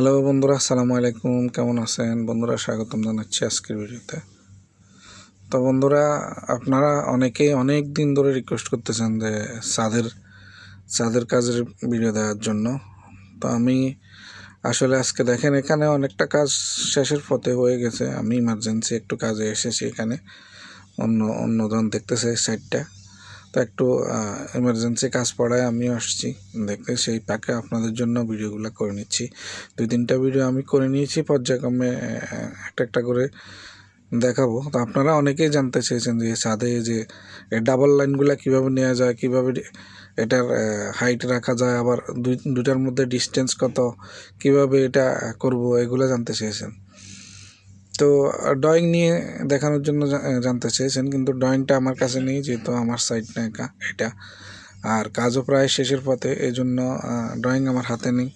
Hello বন্ধুরা, আসসালামু আলাইকুম। কেমন আছেন? বন্ধুরা, স্বাগতম জানাচ্ছি আজকের ভিডিওতে। তো বন্ধুরা, আপনারা অনেকেই অনেক দিন ধরে রিকোয়েস্ট করতেছেন যে সাদের সাদের কাজের ভিডিও দেওয়ার জন্য। তো আমি আসলে আজকে দেখেন, এখানে অনেকটা কাজ শেষের পথে হয়ে গেছে। আমি ইমার্জেন্সি একটু কাজে এসেছি এখানে। অন্য অন্যজন দেখতেছে সাইডটা তো একটু এমার্জেন্সি কাজ পড়ায় আমিও আসছি। দেখতে সেই প্যাকে আপনাদের জন্য ভিডিওগুলো করে নিচ্ছি। দুই তিনটা ভিডিও আমি করে নিয়েছি, পর্যায়ক্রমে একটা একটা করে দেখাবো। তো আপনারা অনেকেই জানতে চেয়েছেন যে ছাদে যে ডাবল লাইনগুলো কীভাবে নেওয়া যায়, কীভাবে এটার হাইট রাখা যায়, আবার দুই দুটার মধ্যে ডিস্টেন্স কত, কীভাবে এটা করব, এগুলো জানতে চেয়েছেন। তো ড্রয়িং নিয়ে দেখানোর জন্য জানতে চেয়েছেন, কিন্তু ড্রয়িংটা আমার কাছে নেই, যেহেতু আমার সাইড না একা, এটা। আর কাজও প্রায় শেষের পথে এই জন্য ড্রয়িং আমার হাতে নেই।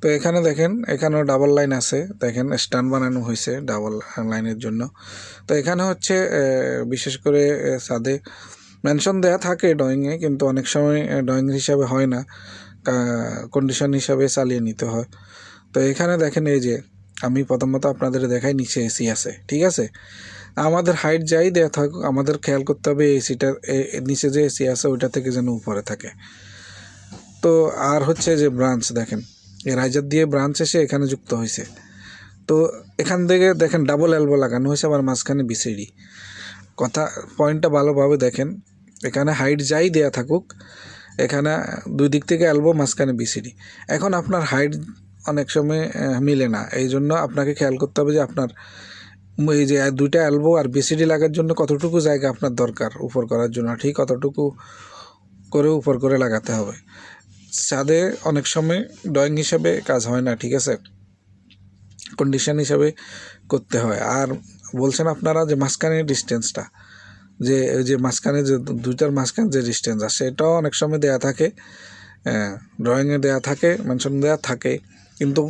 তো এখানে দেখেন, এখানেও ডাবল লাইন আছে। দেখেন স্ট্যান্ড বানানো হয়েছে ডাবল লাইনের জন্য। তো এখানে হচ্ছে বিশেষ করে ছাদে মেনশন দেয়া থাকে ড্রয়িংয়ে কিন্তু অনেক সময় ড্রয়িং হিসাবে হয় না। কন্ডিশন হিসাবে চালিয়ে নিতে হয়। তো এখানে দেখেন, এই যে আমি প্রথমত আপনাদের দেখাই, নিচে এসি আছে, ঠিক আছে? আমাদের হাইট যাই দেওয়া থাকুক, আমাদের খেয়াল করতে হবে এসিটার নিচে যে এসি আছে, ওইটা থেকে যেন উপরে থাকে। তো আর হচ্ছে যে ব্রাঞ্চ দেখেন, এই রাইজার দিয়ে ব্রাঞ্চ এসে এখানে যুক্ত হয়েছে। তো এখান থেকে দেখেন ডাবল এলবো লাগানো হয়েছে, আবার মাঝখানে বিসিডি। কথা পয়েন্টটা ভালোভাবে দেখেন, এখানে হাইট যাই দেয়া থাকুক, এখানে দুই দিক থেকে এলবো মাঝখানে বিসিডি। এখন আপনার হাইট অনেক সময় মিলে না। এই জন্য আপনাকে খেয়াল করতে হবে যে আপনার এই যে দুইটা অ্যালবো আর বিসিডি লাগার জন্য কতটুকু জায়গা আপনার দরকার উপর করার জন্য? ঠিক কতটুকু করে উপর করে লাগাতে হবে। ছাদে অনেক সময় ড্রয়িং হিসাবে কাজ হয় না, ঠিক আছে? কন্ডিশন হিসাবে করতে হয়। আর বলছেন আপনারা যে মাঝখানে ডিস্টেন্সটা যে ওই যে মাঝখানে যে দুইটার মাঝখানে যে ডিস্টেন্স আছে, সেটাও অনেক সময় দেয়া থাকে ড্রয়িংয়ে দেয়া থাকে মেনশন দেয়া থাকে। কিন্তু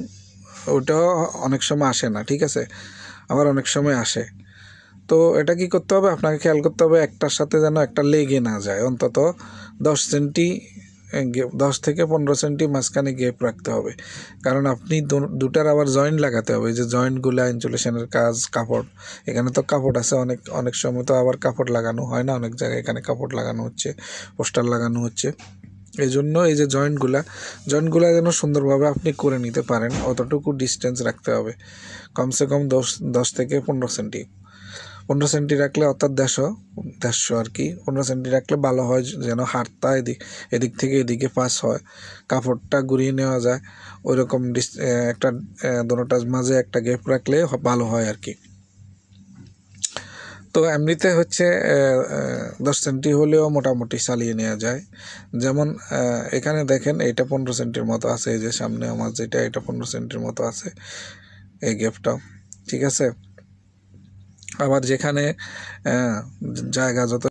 ওটাও অনেক সময় আসে না, ঠিক আছে? আবার অনেক সময় আসে। তো এটা কি করতে হবে? আপনাকে খেয়াল করতে হবে একটার সাথে যেন একটা লেগে না যায়। অন্তত দশ সেন্টি দশ থেকে পনেরো সেন্টি মাঝখানে গেপ রাখতে হবে। কারণ আপনি দুটার আবার জয়েন্ট লাগাতে হবে। যে জয়েন্টগুলো ইনসুলেশনের কাজ, কাপড়, এখানে তো কাপড় আছে অনেক অনেক সময় তো আবার কাপড় লাগানো হয় না। অনেক জায়গায় এখানে কাপড় লাগানো হচ্ছে, পোস্টার লাগানো হচ্ছে। এই জন্য এই যে জয়েন্টগুলা জয়েন্টগুলা যেন সুন্দরভাবে আপনি করে নিতে পারেন, অতটুকু ডিস্টেন্স রাখতে হবে। কমসে কম দশ দশ থেকে পনেরো সেন্টি পনেরো সেন্টি রাখলে অর্থাৎ দেড়শো দেড়শো আর কি। পনেরো সেন্টি রাখলে ভালো হয় যেন হাতটা এদিক এদিক থেকে এদিকে পাস হয়। কাপড়টা ঘুরিয়ে নেওয়া যায়। ওই রকম ডিস- একটা দোনোটার মাঝে একটা গ্যাপ রাখলে ভালো হয় আর কি। তো এমনিতে হচ্ছে দশ সেন্টি হলেও মোটামুটি চালিয়ে নেওয়া যায়। যেমন এখানে দেখেন এটা পনেরো সেন্টির মতো আছে, এই যে সামনে আমার যেটা, এটা পনেরো সেন্টির মতো আছে, এই গ্যাপটাও ঠিক আছে? আবার যেখানে জায়গা যত